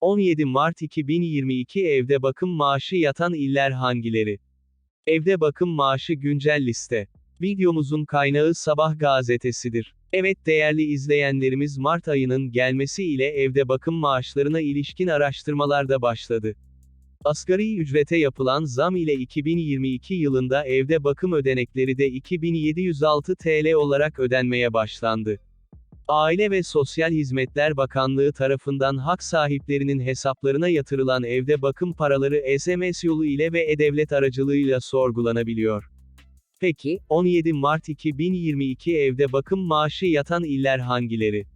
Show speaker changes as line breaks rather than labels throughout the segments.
17 Mart 2022 Evde bakım maaşı yatan iller hangileri? Evde bakım maaşı güncel liste. Videomuzun kaynağı Sabah gazetesidir. Evet değerli izleyenlerimiz Mart ayının gelmesi ile evde bakım maaşlarına ilişkin araştırmalar da başladı. Asgari ücrete yapılan zam ile 2022 yılında evde bakım ödenekleri de 2706 TL olarak ödenmeye başlandı. Aile ve Sosyal Hizmetler Bakanlığı tarafından hak sahiplerinin hesaplarına yatırılan evde bakım paraları SMS yolu ile ve e-devlet aracılığıyla sorgulanabiliyor. Peki, 17 Mart 2022 evde bakım maaşı yatan iller hangileri?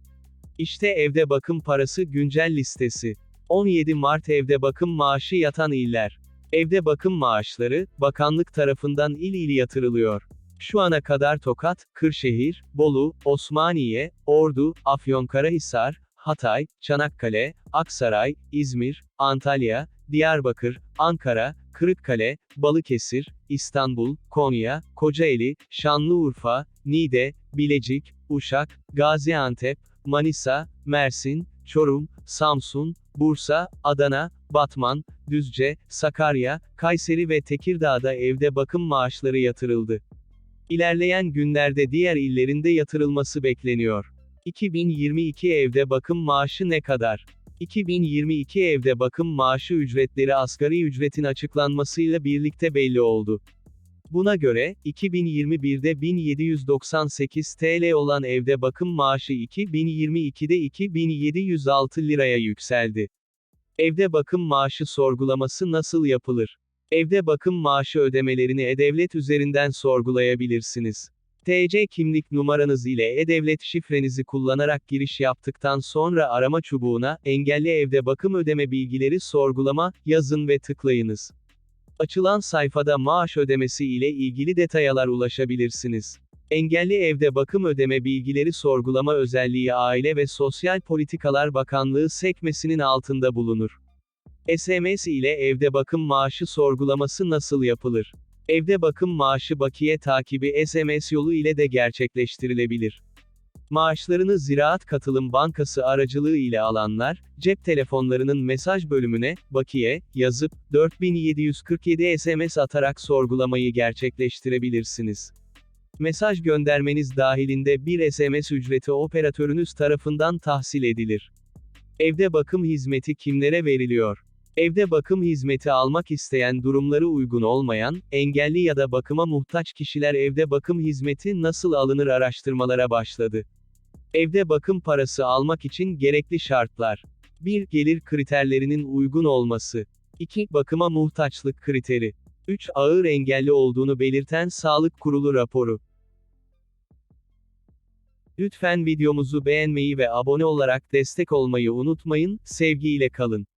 İşte evde bakım parası güncel listesi. 17 Mart evde bakım maaşı yatan iller. Evde bakım maaşları, bakanlık tarafından il il yatırılıyor. Şu ana kadar Tokat, Kırşehir, Bolu, Osmaniye, Ordu, Afyonkarahisar, Hatay, Çanakkale, Aksaray, İzmir, Antalya, Diyarbakır, Ankara, Kırıkkale, Balıkesir, İstanbul, Konya, Kocaeli, Şanlıurfa, Niğde, Bilecik, Uşak, Gaziantep, Manisa, Mersin, Çorum, Samsun, Bursa, Adana, Batman, Düzce, Sakarya, Kayseri ve Tekirdağ'da evde bakım maaşları yatırıldı. İlerleyen günlerde diğer illerinde yatırılması bekleniyor. 2022 evde bakım maaşı ne kadar? 2022 evde bakım maaşı ücretleri asgari ücretin açıklanmasıyla birlikte belli oldu. Buna göre, 2021'de 1798 TL olan evde bakım maaşı 2022'de 2706 liraya yükseldi. Evde bakım maaşı sorgulaması nasıl yapılır? Evde bakım maaşı ödemelerini e-devlet üzerinden sorgulayabilirsiniz. TC kimlik numaranız ile e-devlet şifrenizi kullanarak giriş yaptıktan sonra arama çubuğuna engelli evde bakım ödeme bilgileri sorgulama yazın ve tıklayınız. Açılan sayfada maaş ödemesi ile ilgili detaylar ulaşabilirsiniz. Engelli evde bakım ödeme bilgileri sorgulama özelliği Aile ve Sosyal Politikalar Bakanlığı sekmesinin altında bulunur. SMS ile evde bakım maaşı sorgulaması nasıl yapılır? Evde bakım maaşı bakiye takibi SMS yolu ile de gerçekleştirilebilir. Maaşlarını Ziraat Katılım Bankası aracılığı ile alanlar, cep telefonlarının mesaj bölümüne, bakiye, yazıp, 4747 SMS atarak sorgulamayı gerçekleştirebilirsiniz. Mesaj göndermeniz dahilinde bir SMS ücreti operatörünüz tarafından tahsil edilir. Evde bakım hizmeti kimlere veriliyor? Evde bakım hizmeti almak isteyen durumları uygun olmayan, engelli ya da bakıma muhtaç kişiler evde bakım hizmeti nasıl alınır araştırmalara başladı. Evde bakım parası almak için gerekli şartlar. 1. Gelir kriterlerinin uygun olması. 2. Bakıma muhtaçlık kriteri. 3. Ağır engelli olduğunu belirten sağlık kurulu raporu. Lütfen videomuzu beğenmeyi ve abone olarak destek olmayı unutmayın, sevgiyle kalın.